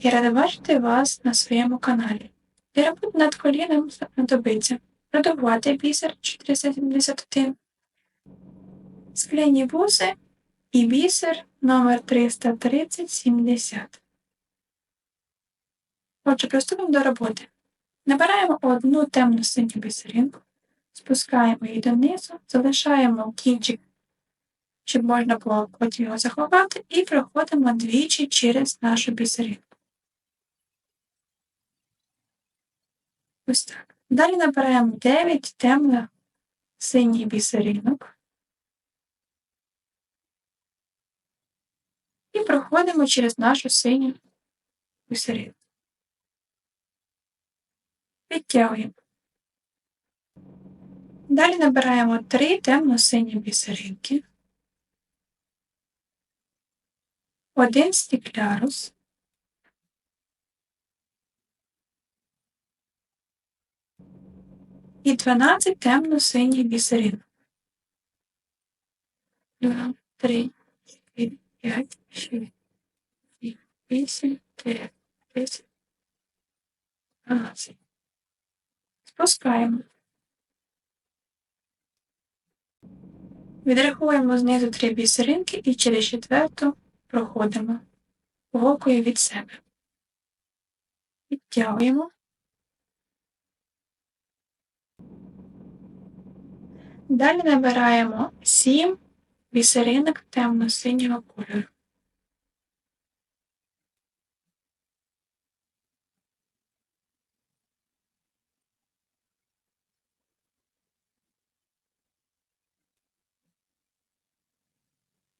Я рада бачити вас на своєму каналі. Для над коліном знадобиться продовгувати бісер 471, скляні вузи і бісер номер 33070. Отже, приступимо до роботи. Набираємо одну темну синю бісеринку, спускаємо її донизу, залишаємо кінчик, щоб можна було потім його заховати, і проходимо двічі через нашу бісеринку. Ось так. Далі набираємо 9 темних синіх бісеринок. І проходимо через нашу синю бісеринку. Підтягуємо. Далі набираємо 3 темно-сині бісеринки. Один стіклярус. І 12 темно-синіх бісерин. 2, 3, 4, 5, 6, 7, 8, 9, 10, 12. Спускаємо. Відрахуємо знизу три бісеринки і через четверту проходимо голкою від себе. Підтягуємо. Далі набираємо 7 бісеринок темно-синього кольору.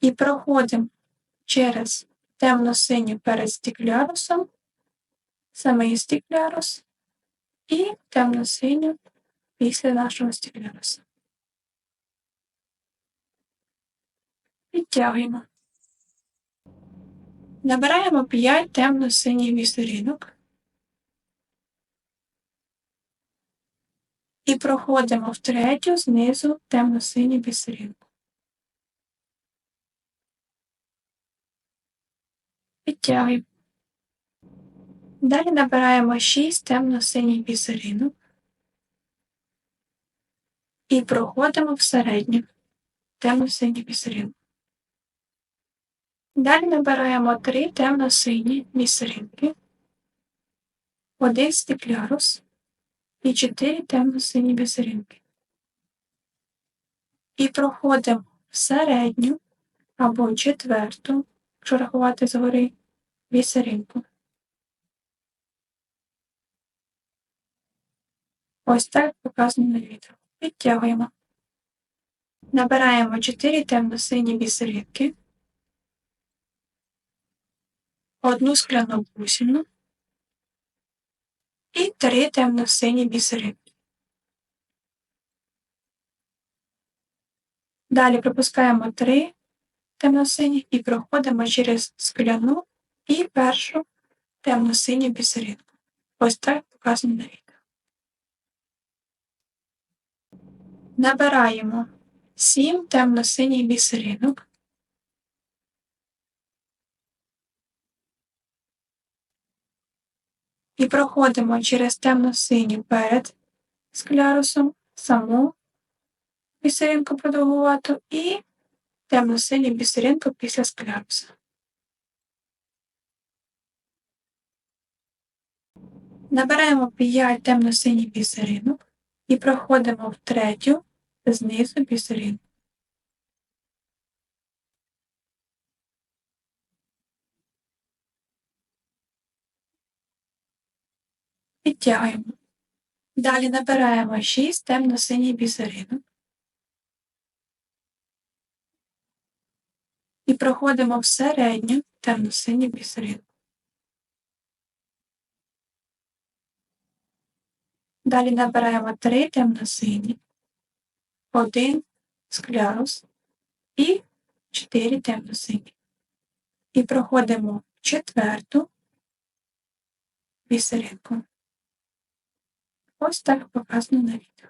І проходимо через темно-синю перед стіклярусом, самий стіклярус і темно-синю після нашого стікляруса. Підтягуємо. Набираємо 5 темно-синіх бісеринок і проходимо в третю знизу темно-синю бісеринку. Підтягуємо. Далі набираємо 6 темно-синіх бісеринок і проходимо в середню темно-синю бісеринку. Далі набираємо три темно-сині бісеринки, один стеклярус і чотири темно-сині бісеринки. І проходимо в середню або четверту, якщо рахувати згори, бісеринку. Ось так показано на відео. Підтягуємо. Набираємо 4 темно-сині бісеринки одну скляну бусину і три темно-сині бісеринки. Далі пропускаємо три темно-сині і проходимо через скляну і першу темно-синю бісеринку. Ось так показано на відео. Набираємо 7 темно-синіх бісеринок і проходимо через темно-синю перед склярусом саму бісеринку продовгувату і темно-синю бісеринку після скляруса. Набираємо 5 темно-синіх бісеринок і проходимо в третю знизу бісеринку. Підтягуємо. Далі набираємо 6 темно-синіх бісеринок. І проходимо в середню темно-синю бісеринку. Далі набираємо 3 темно-сині, 1 склярус і 4 темно-сині. І проходимо четверту бісеринку. Ось так показано на відео.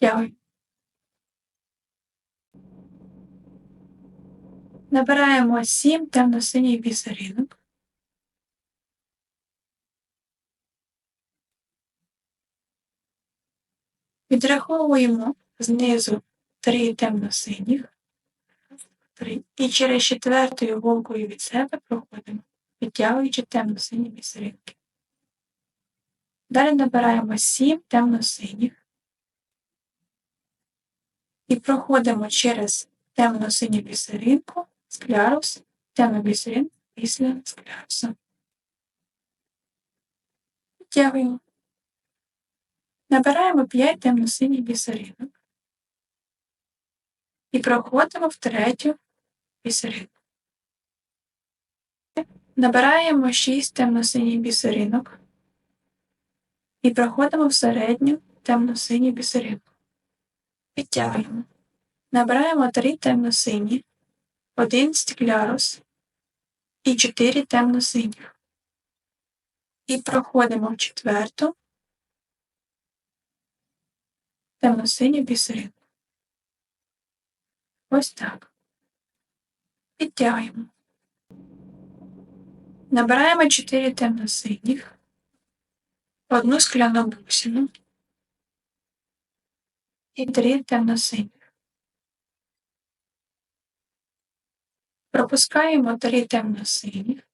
Дякую. Набираємо сім темно-синій бісеринок. Відраховуємо знизу три темно-синіх. І через четвертою голкою від себе проходимо, відтягуючи темно-сині бісеринки. Далі набираємо сім темно-синіх і проходимо через темно-синю бісеринку, склярус, темну бісеринку після скляруса. Підтягуємо. Набираємо 5 темно-синіх бісеринок і проходимо в третю бісеринку. Набираємо 6 темно-синіх бісеринок і проходимо в середню темно-синю бісеринку. Підтягуємо. Набираємо 3 темно-сині, 1 стеклярус і 4 темно-синіх. І проходимо в четверту темно-синю бісеринку. Ось так. Підтягуємо. Набираємо 4 темно-синіх, одну скляну бусину і 3 темно-синіх. Пропускаємо 3 темно-синіх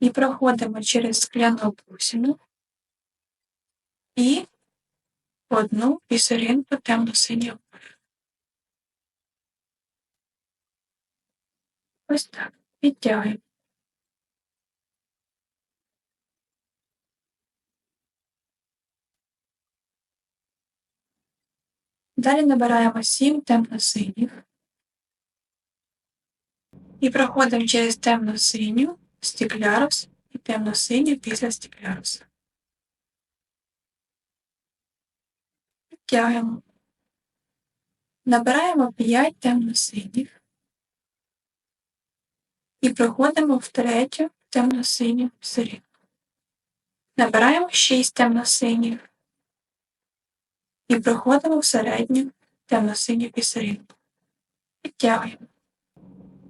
і проходимо через скляну бусину і одну бісеринку темно-синього. Ось так. Підтягуємо. Далі набираємо 7 темно-синіх і проходимо через темно-синю, стеклярус і темно-синю після стекляруса. Підтягуємо. Набираємо 5 темно-синіх і проходимо в третю темно-синю сирінку. Набираємо 6 темно-синіх і проходимо в середню темно-синю пісарінку. Підтягуємо.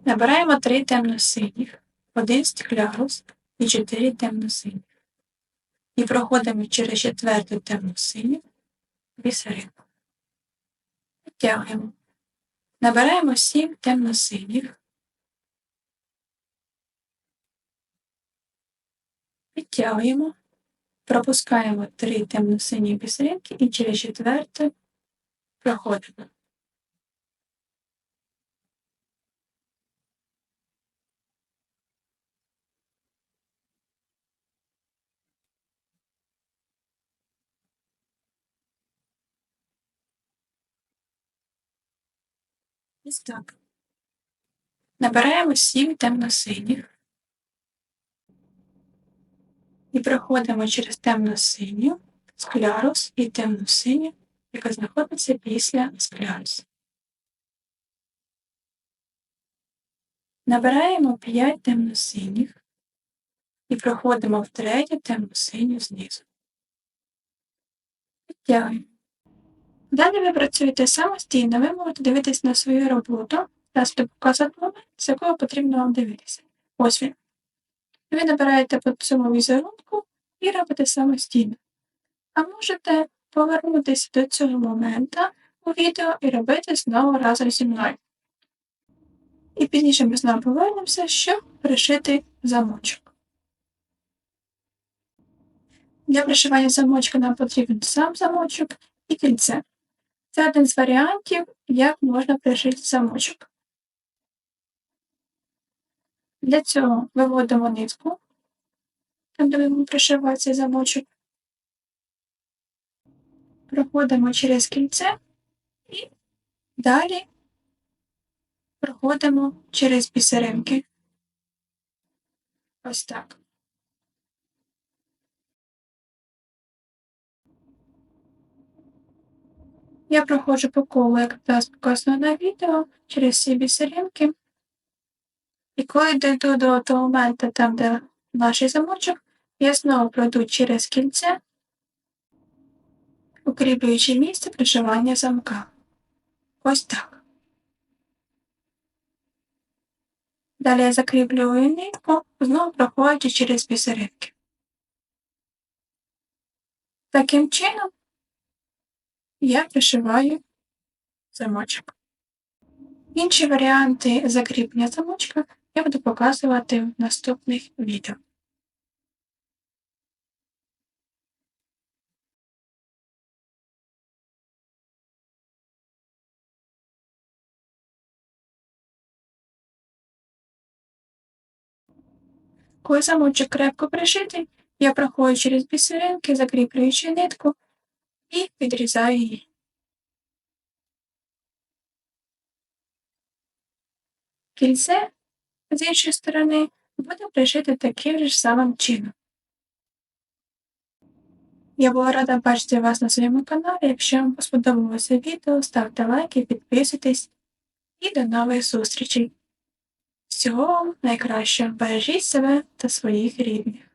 Набираємо 3 темно-синіх, 1 стеклярус і 4 темно-синіх. І проходимо через четверту темно-синю бісеринку. Підтягуємо. Набираємо 7 темно-синіх. Підтягуємо. Пропускаємо 3 темно-сині бісеринки і через четверту проходимо. Ось так. Набираємо 7 темно-синіх і проходимо через темно-синю, склярус і темно-синю, яка знаходиться після склярусу. Набираємо 5 темно-синіх і проходимо в третю темно-синю знизу. Підтягуємо. Далі ви працюєте самостійно, ви можете дивитися на свою роботу, буду показувати момент, з якого потрібно вам дивитися. Ось він. Ви набираєте по цьому візерунку і робите самостійно. А можете повернутися до цього моменту у відео і робити знову разом зі мною. І пізніше ми знову повернемося, щоб пришити замочок. Для пришивання замочка нам потрібен сам замочок і кільце. Це один з варіантів, як можна пришити замочок. Для цього виводимо нитку, там де будемо пришивати цей замочок, проходимо через кільце і далі проходимо через бісеринки. Ось так. Я проходжу по колу, як зараз показано на відео, через всі бісеринки. І коли дойду до того моменту, там, де наш замочок, я знову пройду через кільце, укріплюючи місце пришивання замка. Ось так. Далі я закріплюю нитку, знову проходячи через бісеринки. Таким чином я пришиваю замочок. Інші варіанти закріплення замочка я буду показувати в наступних відео. Коли замочок крепко пришитий, я проходжу через бісеринки, закріплюючи нитку і відрізаю її. Кільце з іншої сторони буде пришити таким же самим чином. Я була рада бачити вас на своєму каналі. Якщо вам сподобалося відео, ставте лайки, підписуйтесь і до нових зустрічей! Всього найкращого, бережіть себе та своїх рідних.